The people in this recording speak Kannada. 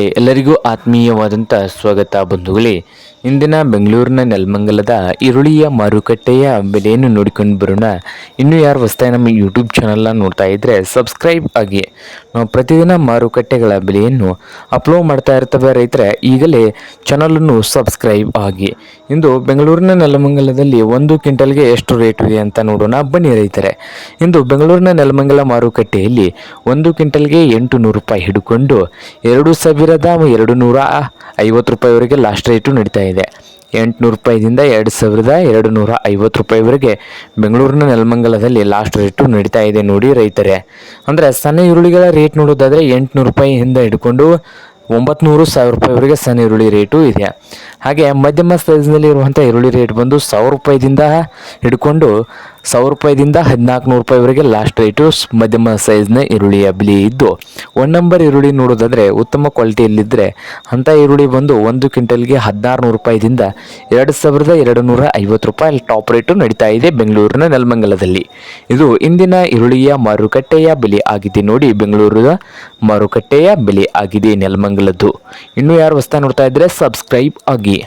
ಎಲ್ಲರಿಗೂ ಆತ್ಮೀಯವಾದಂಥ ಸ್ವಾಗತ ಬಂಧುಗಳೇ. ಇಂದಿನ ಬೆಂಗಳೂರಿನ ನೆಲಮಂಗಲದ ಈರುಳ್ಳಿಯ ಮಾರುಕಟ್ಟೆಯ ಬೆಲೆಯನ್ನು ನೋಡಿಕೊಂಡು ಬರೋಣ. ಇನ್ನೂ ಯಾರು ಹೊಸ್ತಾಯಿ ನಮ್ಮ ಯೂಟ್ಯೂಬ್ ಚಾನಲ್ನ ನೋಡ್ತಾ ಇದ್ದರೆ ಸಬ್ಸ್ಕ್ರೈಬ್ ಆಗಿ. ನಾವು ಪ್ರತಿದಿನ ಮಾರುಕಟ್ಟೆಗಳ ಬೆಲೆಯನ್ನು ಅಪ್ಲೋಡ್ ಮಾಡ್ತಾ ಇರ್ತವೆ ರೈತರೆ, ಈಗಲೇ ಚಾನಲನ್ನು ಸಬ್ಸ್ಕ್ರೈಬ್ ಆಗಿ. ಇಂದು ಬೆಂಗಳೂರಿನ ನೆಲಮಂಗಲದಲ್ಲಿ ಒಂದು ಕ್ವಿಂಟಲ್ಗೆ ಎಷ್ಟು ರೇಟ್ ಇದೆ ಅಂತ ನೋಡೋಣ. ಬನ್ನಿ ರೈತರೆ, ಇಂದು ಬೆಂಗಳೂರಿನ ನೆಲಮಂಗಲ ಮಾರುಕಟ್ಟೆಯಲ್ಲಿ ಒಂದು ಕ್ವಿಂಟಲ್ಗೆ ಎಂಟು ನೂರು ರೂಪಾಯಿ ಹಿಡ್ಕೊಂಡು ಎರಡು ಸಾವಿರದ ಎರಡು ನೂರ ಐವತ್ತು ರೂಪಾಯಿವರೆಗೆ ಲಾಸ್ಟ್ ರೇಟು ನಡೀತಾ ಇದೆ. ಎಂಟುನೂರು ರೂಪಾಯಿದಿಂದ ಎರಡು ಸಾವಿರದ ಎರಡು ನೂರ ಐವತ್ತು ರೂಪಾಯಿವರೆಗೆ ಬೆಂಗಳೂರಿನ ನೆಲಮಂಗಲದಲ್ಲಿ ಲಾಸ್ಟ್ ರೇಟು ನಡೀತಾ ಇದೆ ನೋಡಿ ರೈತರೇ. ಅಂದರೆ ಸಣ್ಣ ಈರುಳ್ಳಿಗಳ ರೇಟ್ ನೋಡೋದಾದರೆ ಎಂಟುನೂರು ರೂಪಾಯಿಯಿಂದ ಹಿಡ್ಕೊಂಡು ಒಂಬತ್ನೂರು ಸಾವಿರ ರೂಪಾಯಿವರೆಗೆ ಸಣ್ಣ ಈರುಳ್ಳಿ ರೇಟು ಇದೆ. ಹಾಗೆ ಮಧ್ಯಮ ಸೈಜ್ನಲ್ಲಿ ಇರುವಂಥ ಈರುಳ್ಳಿ ರೇಟ್ ಬಂದು ಸಾವಿರ ರೂಪಾಯಿದಿಂದ ಹಿಡ್ಕೊಂಡು ಸಾವಿರ ರೂಪಾಯಿದಿಂದ ಹದಿನಾಲ್ಕು ನೂರು ರೂಪಾಯಿವರೆಗೆ ಲಾಸ್ಟ್ ರೇಟು ಮಧ್ಯಮ ಸೈಜ್ನ ಈರುಳ್ಳಿಯ ಬೆಲೆ ಇದ್ದು ಒನ್ ನಂಬರ್ ಈರುಳ್ಳಿ ನೋಡೋದಾದರೆ ಉತ್ತಮ ಕ್ವಾಲಿಟಿಯಲ್ಲಿದ್ದರೆ ಅಂಥ ಈರುಳ್ಳಿ ಬಂದು ಒಂದು ಕ್ವಿಂಟಲ್ಗೆ ಹದಿನಾರು ನೂರು ರೂಪಾಯಿದಿಂದ ಎರಡು ಸಾವಿರದ ಎರಡು ನೂರ ಐವತ್ತು ರೂಪಾಯಿ ಟಾಪ್ ರೇಟು ನಡೀತಾ ಇದೆ ಬೆಂಗಳೂರಿನ ನೆಲಮಂಗಲದಲ್ಲಿ. ಇದು ಇಂದಿನ ಈರುಳ್ಳಿಯ ಮಾರುಕಟ್ಟೆಯ ಬೆಲೆ ಆಗಿದೆ ನೋಡಿ ಬೆಂಗಳೂರಿನ ಮಾರುಕಟ್ಟೆಯ ಬೆಲೆ ಆಗಿದೆ ನೆಲಮಂಗಲದ್ದು. ಇನ್ನೂ ಯಾರು ಹೊಸ್ತಾ ನೋಡ್ತಾ ಇದ್ದರೆ ಸಬ್ಸ್ಕ್ರೈಬ್ ಆಗಿ.